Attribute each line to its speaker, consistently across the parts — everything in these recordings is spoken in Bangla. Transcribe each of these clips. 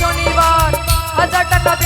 Speaker 1: শনিবার হাজার টাকা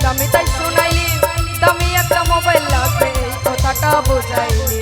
Speaker 1: দামি তাই শুনাইলি দামি একটা মোবাইল লাগবে কথাটা বোঝাইলি।